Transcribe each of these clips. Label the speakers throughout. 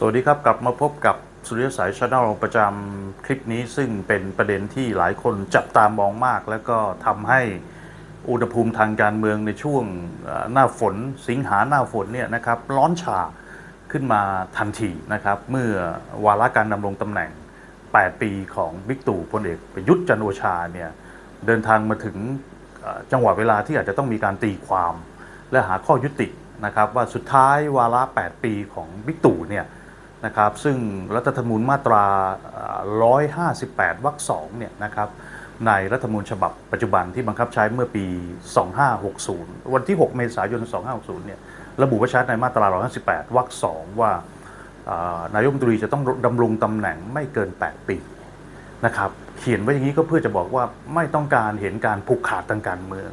Speaker 1: สวัสดีครับ กลับมาพบกับสุริยสายชาแนลประจำคลิปนี้ซึ่งเป็นประเด็นที่หลายคนจับตามองมาก แล้วก็ทำให้อุณหภูมิทางการเมืองในช่วงหน้าฝน สิงหาหน้าฝนเนี่ยนะครับร้อนฉาขึ้นมาทันทีนะครับ เมื่อวาระการดำรงตำแหน่ง 8 ปีของบิ๊กตู่พลเอกประยุทธ์จันโอชาเนี่ยเดินทางมาถึงจังหวะเวลาที่อาจจะต้องมีการตีความ และหาข้อยุตินะครับว่าสุดท้ายวาระ 8 ปีของบิ๊กตู่เนี่ย นะครับซึ่งรัฐธรรมนูญมาตรา 158 วรรคสองเนี่ยนะครับในรัฐธรรมนูญฉบับปัจจุบันที่บังคับใช้เมื่อปี 2560 วันที่ 6 เมษายน 2560 เนี่ยระบุไว้ชัดในมาตรา 158 วรรคสองว่านายกรัฐมนตรีจะต้องดำรงตำแหน่งไม่เกิน 8 ปีนะครับเขียนไว้อย่างนี้ก็เพื่อจะบอกว่าไม่ต้องการเห็นการผูกขาดทางการเมือง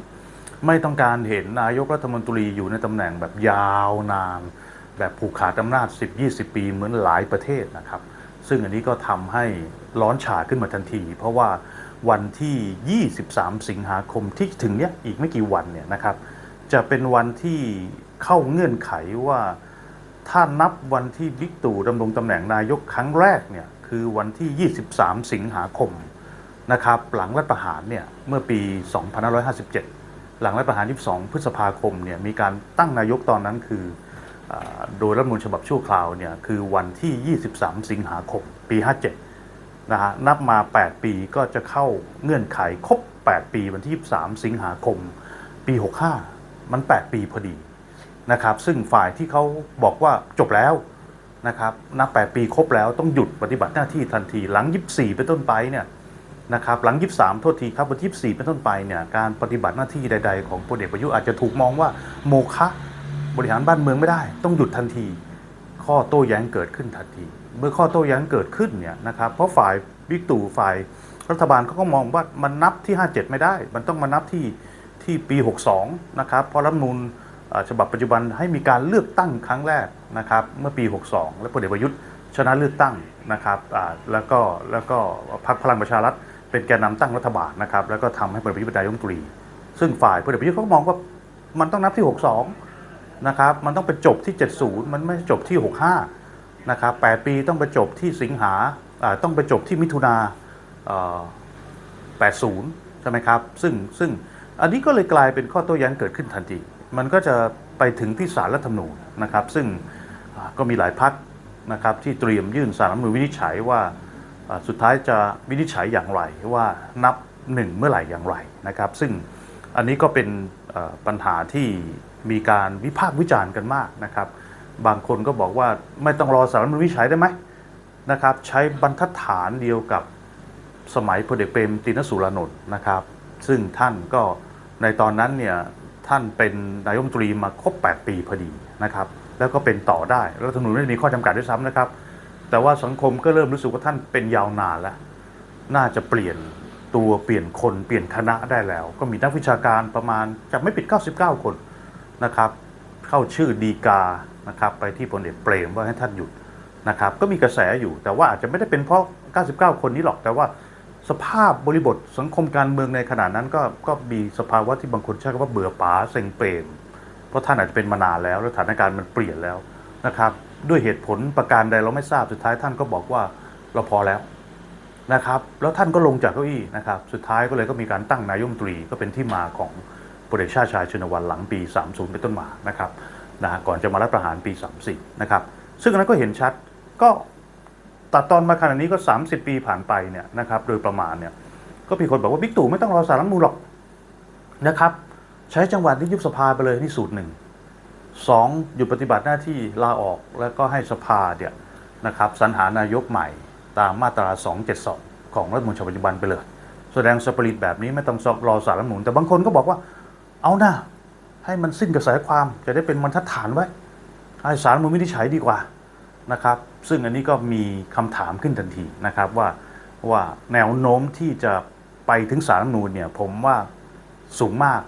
Speaker 1: ไม่ต้องการเห็นนายกรัฐมนตรีอยู่ในตำแหน่งแบบยาวนาน แบบผูกขาดอำนาจ 10-20 ปีเหมือนหลายประเทศนะครับ ซึ่งอันนี้ก็ทำให้ร้อนฉาขึ้นมาทันที เพราะว่าวันที่ 23 สิงหาคมที่ถึงเนี้ยอีกไม่กี่วันเนี่ยนะครับจะเป็นวันที่เข้าเงื่อนไขว่าถ้านับวันที่บิ๊กตู่ดำรงตำแหน่งนายกครั้งแรกเนี่ยคือวันที่ 23 สิงหาคมนะครับหลังรัฐประหารเนี่ยเมื่อปี 2557 หลังรัฐประหาร 22 พฤษภาคมเนี่ยมีการตั้งนายกตอนนั้นคือ โดยรัฐมนูญฉบับชั่วคราวเนี่ยคือวันที่ 23 สิงหาคมปี 57 นะฮะนับมา 8 ปีก็จะเข้าเงื่อนไขครบ 8 ปีวันที่ 23 สิงหาคม ปี 65 มัน 8 ปีพอดีนะครับซึ่งฝ่ายที่เขาบอกว่าจบแล้วนะครับนับ 8 ปีครบแล้วต้องหยุดปฏิบัติหน้าที่ทันทีหลัง 24 เป็นต้นไปเนี่ยนะครับหลัง 23 โทษทีครับวันที่ 24 เป็นต้นไปเนี่ยการปฏิบัติหน้าที่ใด ๆ ของพลเอกประยุทธ์อาจจะถูกมองว่าโมฆะ บริหารบ้านเมืองไม่ได้ ต้องหยุดทันที ข้อโต้แย้งเกิดขึ้นทันที เมื่อข้อโต้แย้งเกิดขึ้นเนี่ยนะครับเพราะฝ่ายบิ๊กตู่ฝ่ายรัฐบาลเขาก็มองว่ามันนับที่ 57 ไม่ได้ มันต้องมานับที่ที่ปี 62 นะครับ เพราะรัฐมนูลฉบับปัจจุบันให้มีการเลือกตั้งครั้งแรกนะครับเมื่อปี 62 และพลเอกประยุทธ์ชนะเลือกตั้งนะครับแล้วก็แล้วก็พรรคพลังประชารัฐเป็นแกนนำตั้งรัฐบาลนะครับแล้วก็ทำให้พลเอกประยุทธ์เป็นนายกรัฐมนตรี ซึ่งฝ่ายพลเอกประยุทธ์เขาก็มองว่ามันต้องนับที่ 62 นะครับ มันต้องไปจบที่ 70 มันไม่จบที่ 65 นะครับ 8 ปีต้องไปจบที่สิงหาต้องไปจบที่มิถุนา80 ใช่ไหมครับ ซึ่งซึ่งอันนี้ก็เลยกลายเป็นข้อโต้แย้งเกิดขึ้นทันที มันก็จะไปถึงที่ศาลรัฐธรรมนูญนะครับ ซึ่งก็มีหลายพักนะครับที่เตรียมยื่นสารรัฐธรรมนูญวินิจฉัยว่าสุดท้ายจะวินิจฉัยอย่างไรว่านับหนึ่งเมื่อไหร่อย่างไรนะครับ ซึ่งอันนี้ก็เป็นปัญหาที่ มีการวิพากษ์วิจารณ์กันมากนะครับ บางคนก็บอกว่าไม่ต้องรอสารรัฐธรรมนูญวิจัยได้ไหมนะครับ ใช้บรรทัดฐานเดียวกับสมัยพลเอกเปรมตินสุรานนท์นะครับ ซึ่งท่านก็ในตอนนั้นเนี่ยท่านเป็นนายกรัฐมนตรีมาครบ 8 ปีพอดีนะครับ แล้วก็เป็นต่อได้รัฐธรรมนูญไม่ได้มีข้อจำกัดด้วยซ้ำนะครับ แต่ว่าสังคมก็เริ่มรู้สึกว่าท่านเป็นยาวนานแล้ว น่าจะเปลี่ยนตัวเปลี่ยนคนเปลี่ยนคณะได้แล้ว ก็มีนักวิชาการประมาณจะไม่ปิด 99 คน นะครับ เข้าชื่อดีกานะครับไปที่พลเอกเปรมว่าให้ท่านหยุดนะครับ ก็มีกระแสอยู่แต่ว่าอาจจะไม่ได้เป็นเพราะ 99 คนนี้หรอกแต่ว่าสภาพบริบทสังคมการเมืองในขณะนั้นก็ก็มีสภาวะที่บางคนใช้คำว่าเบื่อป๋าเซ็งเปรมเพราะท่านอาจจะเป็นมานานแล้วแล้วสถานการณ์มันเปลี่ยนแล้วนะครับ ด้วยเหตุผลประการใดเราไม่ทราบสุดท้ายท่านก็บอกว่าเราพอแล้วนะครับ แล้วท่านก็ลงจากเก้าอี้นะครับ สุดท้ายก็เลยก็มีการตั้งนายมตรีก็เป็นที่มาของ พลเอกชาติชายชุนวันหลังปี 30 เป็นต้นมานะครับนะฮะก่อนจะมารัฐประหารปี 34 นะครับ ซึ่งอันนั้นก็เห็นชัดก็ตัดตอนมาขนาดนี้ก็ 30 ปีผ่านไปเนี่ยนะครับโดยประมาณเนี่ยก็มีคนบอกว่าบิ๊กตู่ไม่ต้องรอสารรัฐมนูญหรอกนะครับ ใช้จังหวะนี้ยุบสภาไปเลยนี่สูตรหนึ่งสองหยุดปฏิบัติหน้าที่ลาออกแล้วก็ให้สภาเนี่ยนะครับสรรหานายกใหม่ตามมาตรา 272 ของรัฐมนูญฉบับปัจจุบันไปเลย แสดงสปริตแบบนี้ไม่ต้องรอสารรัฐมนูญแต่บางคนก็บอกว่า เอานะให้มันสิ้นกระแสความจะได้เป็นบรรทัดฐานไว้ให้สารรัฐธรรมนูญวินิจฉัยดีกว่านะครับ ซึ่งอันนี้ก็มีคำถามขึ้นทันทีนะครับว่าว่าแนวโน้มที่จะไปถึงสารมนูญเนี่ยผมว่าสูงมาก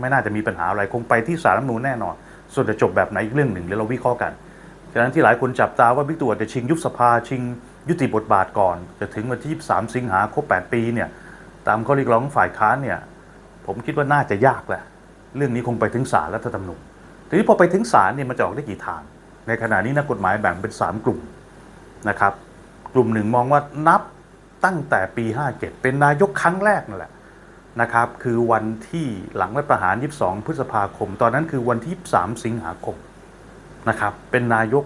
Speaker 1: ไม่น่าจะมีปัญหาอะไรคงไปที่สารมนูญแน่นอน ส่วนจะจบแบบไหนอีกเรื่องหนึ่งเดี๋ยวเราวิเคราะห์กันฉะนั้นที่หลายคนจับตาว่าบิ๊กตู่อาจะชิงยุบสภาชิง ยุติบทบาทก่อน จะถึงวันที่ 23 สิงหาครบ8ปีเนี่ยตามข้อเรียกร้องฝ่ายค้านเนี่ยผมคิดว่าน่าจะยากแหละ เรื่องนี้คงไปถึงศาลรัฐธรรมนูญทีนี้พอไปถึงศาลเนี่ยมันจะออกได้กี่ทาง ในขณะนี้นักกฎหมายแบ่งเป็น 3 กลุ่มนะครับ กลุ่มหนึ่งมองว่านับตั้งแต่ปี 57 เป็นนายกครั้งแรกนั่นแหละนะครับคือวันที่หลังรัฐประหาร 22 พฤษภาคม ตอนนั้นคือวันที่23สิงหาคมนะครับเป็นนายก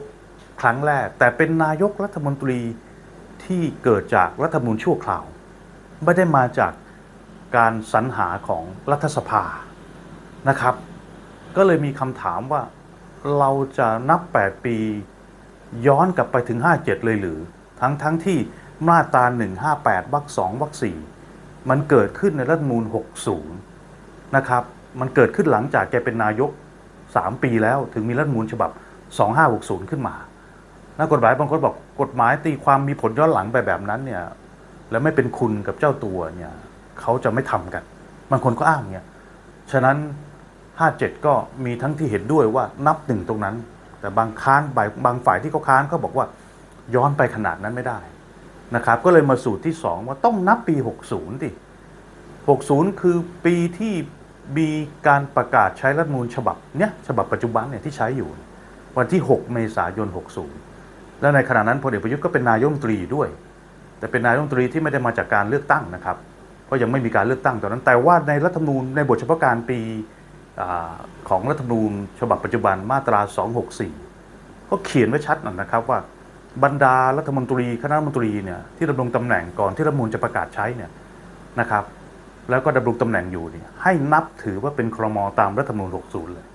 Speaker 1: ครั้งแรก แต่เป็นนายกรัฐมนตรีที่เกิดจากรัฐมนูญชั่วคราว ไม่ได้มาจากการสรรหาของรัฐสภา นะครับ ก็เลยมีคำถามว่าเราจะนับ 8 ปีย้อนกลับไปถึง 57 เลยหรือ ทั้งทั้งที่มาตรา158วรรค2วรรค4มันเกิดขึ้นในรัฐมนูญ60 นะครับ มันเกิดขึ้นหลังจากแกเป็นนายก 3 ปีแล้วถึงมีรัฐมนูญฉบับ 2560 ขึ้นมานักกฎหมายบางคนบอกกฎหมายตีความมีผลย้อนหลังไปแบบนั้นเนี่ยแล้วไม่เป็นคุณกับเจ้าตัวเนี่ยเขาจะไม่ทำกัน บางคนก็อ้างเนี่ยฉะนั้น 57 ก็มีทั้งที่เห็นด้วยว่านับหนึ่งตรงนั้น แต่บางค้านบางบางฝ่ายที่เขาค้านเขาบอกว่าย้อนไปขนาดนั้นไม่ได้นะครับ ก็เลยมาสูตรที่ 2 ว่าต้องนับปี 60 ดิ 60 คือปีที่มีการประกาศใช้รัฐมนูญฉบับเนี้ยฉบับปัจจุบันเนี่ยที่ใช้อยู่ วันที่ 6 เมษายน 60 แล้วในขณะนั้นพลเอกประยุทธ์ก็เป็นนายมนตรีด้วย แต่เป็นนายมนตรีที่ไม่ได้มาจากการเลือกตั้งนะครับเพราะยังไม่มีการเลือกตั้งตอนนั้น แต่ว่าในรัฐธรรมนูญในบทเฉพาะการปี ของรัฐธรรมนูญฉบับปัจจุบันมาตรา 264 ก็เขียนไว้ชัดหน่อยนะครับว่าบรรดารัฐมนตรีคณะรัฐมนตรีเนี่ยที่ดำรงตำแหน่งก่อนที่รัฐมนูญจะประกาศใช้เนี่ยนะครับ แล้วก็ดำรงตำแหน่งอยู่เนี่ยให้นับถือว่าเป็นครมตามรัฐธรรมนูญ60 เลย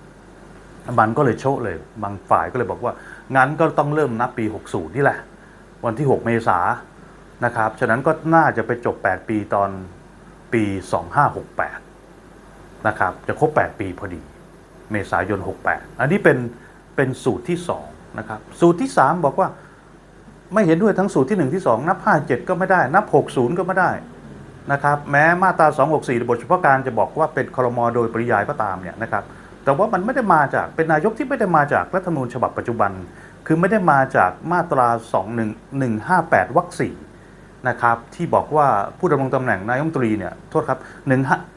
Speaker 1: มันก็เลยโชะเลย บางฝ่ายก็เลยบอกว่า งั้นก็ต้องเริ่มนับปี 60 นี่แหละ วันที่ 6 เมษายนนะครับ ฉะนั้นก็น่าจะไปจบ 8 ปีตอนปี 2568 นะครับจะครบ 8 ปีพอดี เมษายน 68 อันนี้เป็นเป็นสูตรที่2นะครับสูตรที่ 3 บอกว่าไม่เห็นด้วยทั้งสูตรที่ 1 ที่ 2 นับ 57 ก็ไม่ได้ นับ 60 ก็ไม่ได้นะครับแม้มาตรา 264 บทเฉพาะการจะบอกว่าเป็นครมโดยปริยายก็ตามเนี่ยนะครับแต่ว่ามันไม่ได้มาจากเป็นนายกที่ไม่ได้มาจากรัฐธรรมนูญฉบับปัจจุบัน คือไม่ได้มาจากมาตรา 21158วรรคสี่นะครับที่บอกว่าผู้ดำรงตำแหน่งนายกรัฐมนตรีเนี่ยโทษครับ1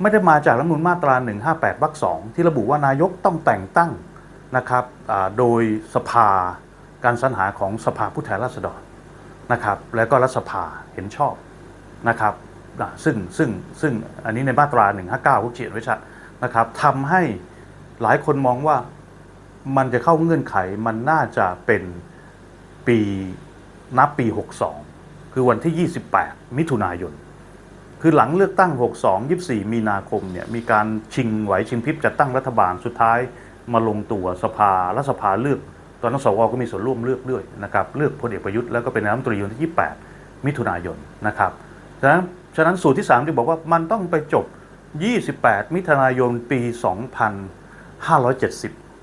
Speaker 1: ไม่ได้มาจากรัฐมนูญมาตรา 158วรรคสองที่ระบุว่านายกต้องแต่งตั้งนะครับโดยสภาการสรรหาของสภาผู้แทนราษฎรนะครับ แล้วก็รัฐสภาเห็นชอบนะครับซึ่งซึ่งซึ่งอันนี้ในมาตรา 159เขาเขียนไว้ชัดนะครับทำให้หลายคนมองว่ามันจะเข้าเงื่อนไขมันน่าจะเป็นปีนับปี 62 คือวันที่ 28 มิถุนายน คือหลังเลือกตั้ง 62 24 มีนาคมเนี่ยมีการชิงไหวชิงพริบจัดตั้งรัฐบาลสุดท้ายมาลงตัวสภารัฐสภาเลือก ตอนนั้นสวก็มีส่วนร่วมเลือกด้วยนะครับเลือกพลเอกประยุทธ์แล้วก็เป็นนายกรัฐมนตรีวันที่ 28 มิถุนายนนะครับฉะนั้นฉะนั้นสูตรที่3ที่บอกว่ามันต้องไปจบ 28 มิถุนายนปี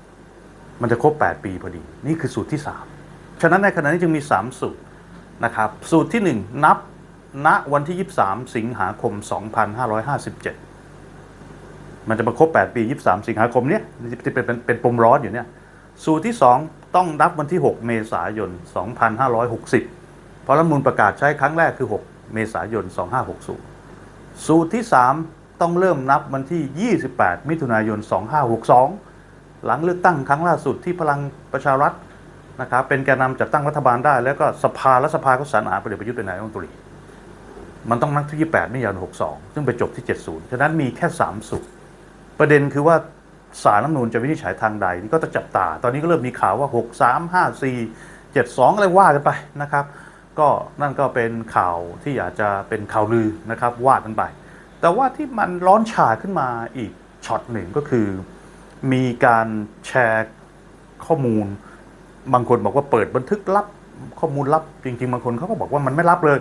Speaker 1: 2570 มันจะครบ 8 ปีพอดี นี่คือสูตรที่ 3 ฉะนั้นในขณะนี้จึงมี 3 สูตรนะครับสูตรที่ 1 นับ ณวันที่ 23 สิงหาคม 2557 มันจะมาครบ 8 ปี 23 สิงหาคมเนี้ยที่เป็นเป็นปมร้อนอยู่เนี่ย สูตรที่ 2 ต้องนับวันที่ 6 เมษายน 2560 เพราะรัฐมนูลประกาศใช้ครั้งแรกคือ 6 เมษายน 2560 สูตรที่ 3 ต้องเริ่มนับวันที่ 28 มิถุนายน 2562 หลังเลือกตั้งครั้งล่าสุดที่พลังประชารัฐนะครับเป็นแกนนำจัดตั้งรัฐบาลได้ แล้วก็สภาและสภาก็สรรหาพลเอกประยุทธ์เป็นนายกรัฐมนตรี มันต้องนับที่ 28มิถุนายน62 ซึ่งไปจบที่ 70 ฉะนั้นมีแค่ 3 สูตร ประเด็นคือว่าสารรัฐมนูญจะวินิจฉัยทางใดนี่ก็จะจับตา ตอนนี้ก็เริ่มมีข่าวว่า 6 3 5 4 7 2 อะไรว่ากันไปนะครับ ก็นั่นก็เป็นข่าวที่อาจจะเป็นข่าวลือนะครับว่ากันไป แต่ว่าที่มันร้อนฉาขึ้นมาอีกช็อตหนึ่งก็คือ มีการแชร์ข้อมูล บางคนบอกว่าเปิดบันทึกลับข้อมูลลับจริง ๆ บางคนเขาก็บอกว่ามันไม่ลับเลย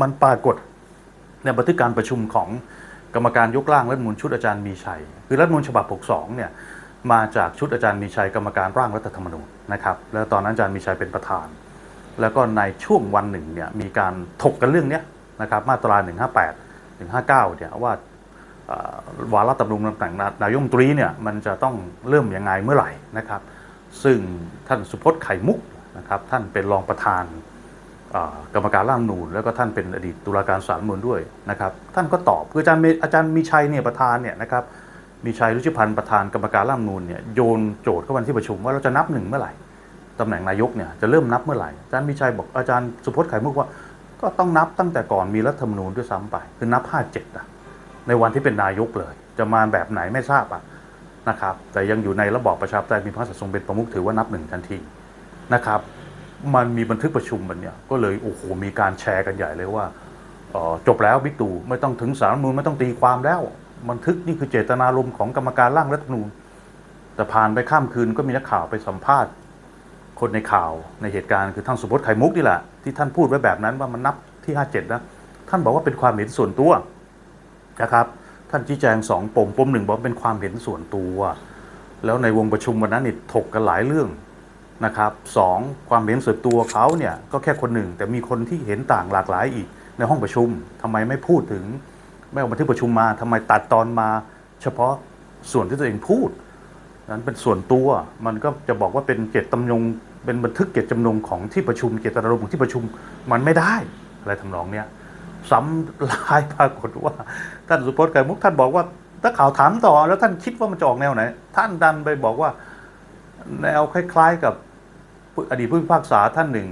Speaker 1: มันปรากฏ ในบันทึกการประชุมของกรรมการยกร่างรัฐมนูญชุดอาจารย์มีชัย คือรัฐมนูญฉบับ 62 เนี่ยมาจากชุดอาจารย์มีชัยกรรมการร่างรัฐธรรมนูญนะครับแล้วตอนนั้นอาจารย์มีชัยเป็นประธาน แล้วก็ในช่วงวันหนึ่งเนี่ยมีการถกกันเรื่องนี้นะครับมาตรา 158 159 เนี่ยว่าวาระตำแหน่งตำแหน่งนายกรัฐมนตรีเนี่ยมันจะต้องเริ่มยังไงเมื่อไหร่นะครับ ซึ่งท่านสุพจน์ไข่มุกนะครับท่านเป็นรองประธาน กรรมการร่างนูญแล้วก็ท่านเป็นอดีตตุลาการศาลรัฐธรรมนูญด้วยนะครับ ท่านก็ตอบคืออาจารย์มอาจารย์มีชัยเนี่ยประธานเนี่ยนะครับมีชัยรุชิพันธ์ประธานกรรมการร่างนูญเนี่ยโยนโจทย์เข้ามาที่ประชุมว่าเราจะนับหนึ่งเมื่อไหร่ตำแหน่งนายกเนี่ยจะเริ่มนับเมื่อไหร่อาจารย์มีชัยบอกอาจารย์สุพจน์ไข่มุกว่าก็ต้องนับตั้งแต่ก่อนมีรัฐธรรมนูญด้วยซ้ำไปคือนับ 57อะในวันที่เป็นนายกเลย จะมาแบบไหนไม่ทราบอะนะครับแต่ยังอยู่ในระบอบประชาธิปไตยมีพระมหากษัตริย์ทรงเป็นประมุขถือว่านับหนึ่งทันทีนะครับ มันมีบันทึกประชุมมันเนี่ยก็เลยโอ้โหมีการแชร์กันใหญ่เลยว่าจบแล้วบิ๊กตู่ไม่ต้องถึงสารมนูญไม่ต้องตีความแล้ว บันทึกนี่คือเจตนารมณ์ของกรรมการร่างรัฐธรรมนูญแต่ผ่านไปข้ามคืนก็มีนักข่าวไปสัมภาษณ์ คนในข่าวในเหตุการณ์คือท่านสุพจน์ไข่มุกนี่แหละที่ท่านพูดไว้แบบนั้นว่ามันนับที่ 57 นะ ท่านบอกว่าเป็นความเห็นส่วนตัวนะครับท่านชี้แจงสองปมปมหนึ่งบอกเป็นความเห็นส่วนตัว แล้วในวงประชุมวันนั้นนี่ถกกันหลายเรื่อง นะครับสองความเห็นส่วนตัวเขาเนี่ยก็แค่คนหนึ่ง แต่มีคนที่เห็นต่างหลากหลายอีกในห้องประชุมทำไมไม่พูดถึง ไม่เอาบันทึกประชุมมาทำไมตัดตอนมา เฉพาะส่วนที่ตัวเองพูด นั้นเป็นส่วนตัวมันก็จะบอกว่าเป็นเจตจำนงเป็นบันทึกเจตจำนงของที่ประชุมเจตนารมณ์ของที่ประชุมมันไม่ได้อะไรทำนองเนี้ยซ้ำลายปรากฏว่า ท่านสุพจน์ไก่มุกท่านบอกว่าถ้าข่าวถามต่อแล้วท่านคิดว่ามันจะออกแนวไหน ท่านดันไปบอกว่าแนวคล้าย ๆ กับ อดีตผู้พิพากษาท่านหนึ่ง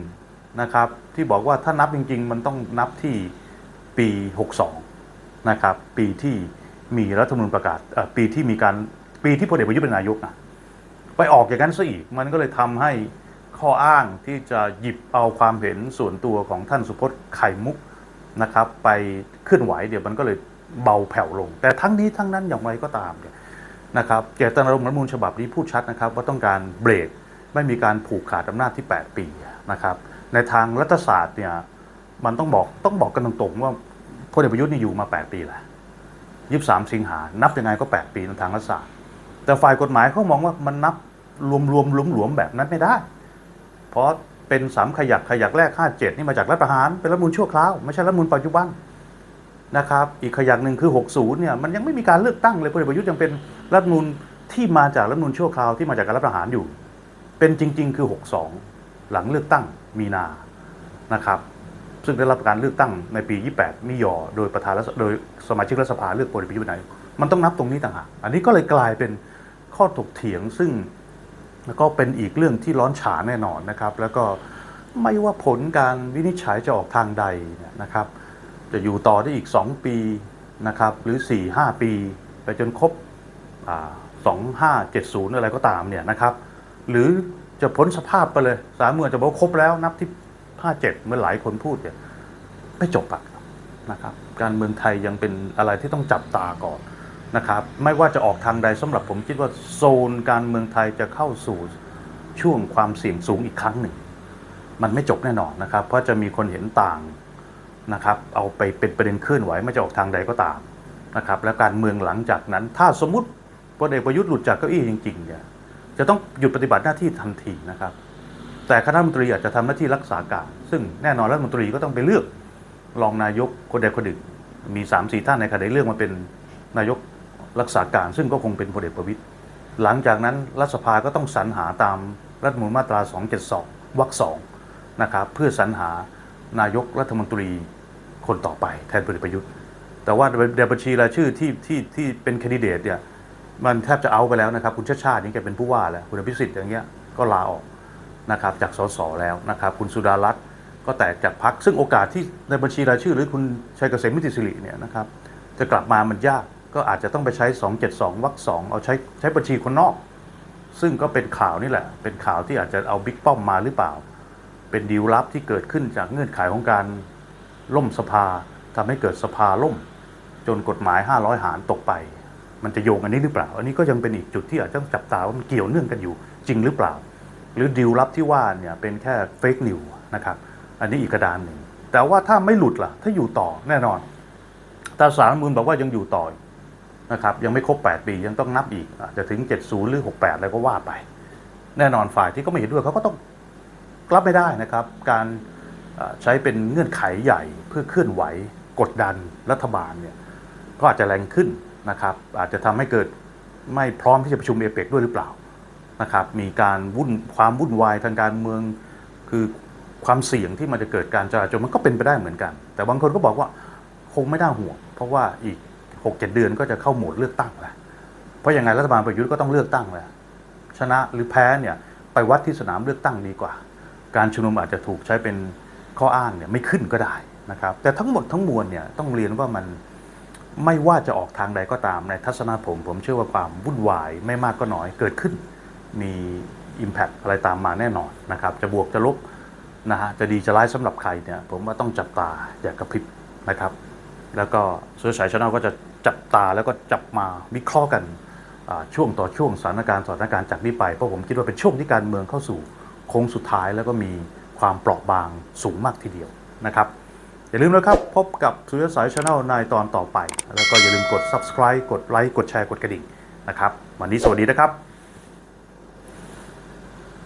Speaker 1: นะครับ ที่บอกว่าถ้านับจริง ๆ มันต้องนับที่ปี 62 นะครับ ปีที่มีรัฐธรรมนูญประกาศปีที่มีการปีที่พลเอกประยุทธ์เป็นนายกนะไปออกอย่างนั้นซะอีก มันก็เลยทำให้ข้ออ้างที่จะหยิบเอาความเห็นส่วนตัวของท่านสุพจน์ไข่มุกนะครับ ไปเคลื่อนไหวเดี๋ยวมันก็เลยเบาแผ่วลง แต่ทั้งนี้ทั้งนั้นอย่างไรก็ตามเนี่ยนะครับเจตนารมณ์รัฐมนูญฉบับนี้พูดชัดนะครับ ว่าต้องการเบรก ไม่มีการผูกขาดอำนาจที่ 8 ปีนะครับในทางรัฐศาสตร์เนี่ยมันต้องบอกต้องบอกกันตรงๆว่าพลเอกประยุทธ์นี่อยู่มา 8 ปีแล้วยี่สามสิงหา นับยังไงก็ 8 ปีในทางรัฐศาสตร์ แต่ฝ่ายกฎหมายเขามองว่ามันนับรวมรวมหลวมหลวมๆแบบนั้นไม่ได้ เพราะเป็นสามขยักขยักแรก 57 นี่มาจากรัฐประหารเป็นรัฐมนูลชั่วคราว ไม่ใช่รัฐมนูลปัจจุบันนะครับอีกขยักหนึ่งคือ 60 เนี่ยมันยังไม่มีการเลือกตั้งเลยพลเอกประยุทธ์ยังเป็นรัฐมนูลที่มาจากรัฐมนูลชั่วคราวที่มาจากการรัฐประหารอยู่ เป็นจริง ๆ คือ 62 หลังเลือกตั้งมีนานะครับ ซึ่งได้รับการเลือกตั้งในปี 28 มิยอโดยประธานโดยสมาชิกรัฐสภาเลือกพลเอกประยุทธ์นายมันต้องนับตรงนี้ต่างหากอันนี้ก็เลยกลายเป็นข้อถกเถียงซึ่งแล้วก็เป็นอีกเรื่องที่ร้อนฉาแน่นอนนะครับ แล้วก็ไม่ว่าผลการวินิจฉัยจะออกทางใดนะครับ จะอยู่ต่อได้อีก 2 ปีนะครับ หรือ 4-5 ปี ไปจนครบอ่า2570 อะไรก็ตามเนี่ยนะครับ หรือจะพ้นสภาพไปเลยสามเมื่อจะบอกครบแล้ว นับที่57เมื่อหลายคนพูดเนี่ยไม่จบอะนะครับ การเมืองไทยยังเป็นอะไรที่ต้องจับตาก่อนนะครับ ไม่ว่าจะออกทางใดสำหรับผมคิดว่าโซนการเมืองไทยจะเข้าสู่ช่วงความเสี่ยงสูงอีกครั้งหนึ่ง มันไม่จบแน่นอนนะครับ เพราะจะมีคนเห็นต่างนะครับ เอาไปเป็นประเด็นเคลื่อนไหวไม่จะออกทางใดก็ตามนะครับ และการเมืองหลังจากนั้น ถ้าสมมติพลเอกประยุทธ์หลุดจากเก้าอี้จริงๆเนี่ย จะต้องหยุดปฏิบัติหน้าที่ทันทีนะครับ แต่คณะรัฐมนตรีอาจจะทำหน้าที่รักษาการ ซึ่งแน่นอนรัฐมนตรีก็ต้องไปเลือกรองนายกคนใดคนหนึ่งมี3ามสี่ท่านในขณะได้เลือกมาเป็นนายกรักษาการ ซึ่งก็คงเป็นพลเอกประวิตยหลังจากนั้นรัฐสภาก็ต้องสรรหาตามรัฐมนูลมาตรา 272วรรคสองนะครับเพื่อสรรหานายกรัฐมนตรีคนต่อไปแทนพลเอกประยุทธ์ แต่ว่าในบัญชีรายชื่อที่ที่ที่เป็นแคนดิเดตเนี่ย มันแทบจะเอาไปแล้วนะครับ คุณชาติชาตินี่แกเป็นผู้ว่าแล้ว คุณอภิสิทธิ์อย่างเงี้ยก็ลาออกนะครับจากสสแล้วนะครับ คุณสุดารัตน์ก็แตกจากพักซึ่งโอกาสที่ในบัญชีรายชื่อ หรือคุณชัยเกษมมิตรสิริเนี่ยนะครับจะกลับมามันยากก็อาจจะต้องไปใช้ 272วรรคสองเอาใช้ใช้บัญชีคนนอก ซึ่งก็เป็นข่าวนี่แหละ เป็นข่าวที่อาจจะเอาบิ๊กป้อมมาหรือเปล่า เป็นดีลลับที่เกิดขึ้นจากเงื่อนไขของการล่มสภาทำให้เกิดสภาล่ม จนกฎหมาย 500 หารตกไป มันจะโยงอันนี้หรือเปล่า อันนี้ก็ยังเป็นอีกจุดที่อาจจะต้องจับตาว่ามันเกี่ยวเนื่องกันอยู่จริงหรือเปล่า หรือดีลลับที่ว่าเนี่ยเป็นแค่เฟกนิวนะครับอันนี้อีกกระดานหนึ่งแต่ว่าถ้าไม่หลุดล่ะ ถ้าอยู่ต่อแน่นอนต่สารมูลบอกว่ายังอยู่ต่อนะครับยังไม่ครบ 8 ปียังต้องนับอีกอาจจะถึง 70 หรือ 68 อะไรก็ว่าไป แน่นอนฝ่ายที่ก็ไม่เห็นด้วยเขาก็ต้องรับไม่ได้นะครับ การใช้เป็นเงื่อนไขใหญ่เพื่อเคลื่อนไหวกดดันรัฐบาลเนี่ยก็อาจจะแรงขึ้น นะครับอาจจะทำให้เกิดไม่พร้อมที่จะประชุมเอเปกด้วยหรือเปล่านะครับมีการวุ่นความวุ่นวายทางการเมือง คือความเสี่ยงที่มันจะเกิดการจราจรมันก็เป็นไปได้เหมือนกัน แต่บางคนก็บอกว่าคงไม่น่าห่วง เพราะว่าอีก6-7เดือนก็จะเข้าโหมดเลือกตั้งแล้วเพราะยังไงรัฐบาลประยุทธ์ก็ต้องเลือกตั้งแล้วชนะหรือแพ้เนี่ยไปวัดที่สนามเลือกตั้งดีกว่า การชุมนุมอาจจะถูกใช้เป็นข้ออ้างเนี่ยไม่ขึ้นก็ได้นะครับแต่ทั้งหมดทั้งมวลเนี่ยต้องเรียนว่ามัน ไม่ว่าจะออกทางใดก็ตามในทัศนะผม ผมเชื่อว่าความวุ่นวายไม่มากก็น้อยเกิดขึ้น มี Impact อะไรตามมาแน่นอนนะครับ จะบวกจะลบนะฮะจะดีจะร้ายสำหรับใครเนี่ย ผมว่าต้องจับตาอย่ากระพริบนะครับ แล้วก็สุรสายชาแนลก็จะจับตาแล้วก็จับมาวิเคราะห์กันช่วงต่อช่วงสถานการณ์สถานการณ์จากนี้ไปเพราะผมคิดว่าเป็นช่วงที่การเมืองเข้าสู่โค้งสุดท้ายแล้วก็มีความเปราะบางสูงมากทีเดียวนะครับ อย่าลืมนะครับ พบกับสุริยสายชาแนลในตอนต่อไป แล้วก็อย่าลืมกด subscribe กดไลค์กดแชร์กดกระดิ่งนะครับ วันนี้สวัสดีนะครับ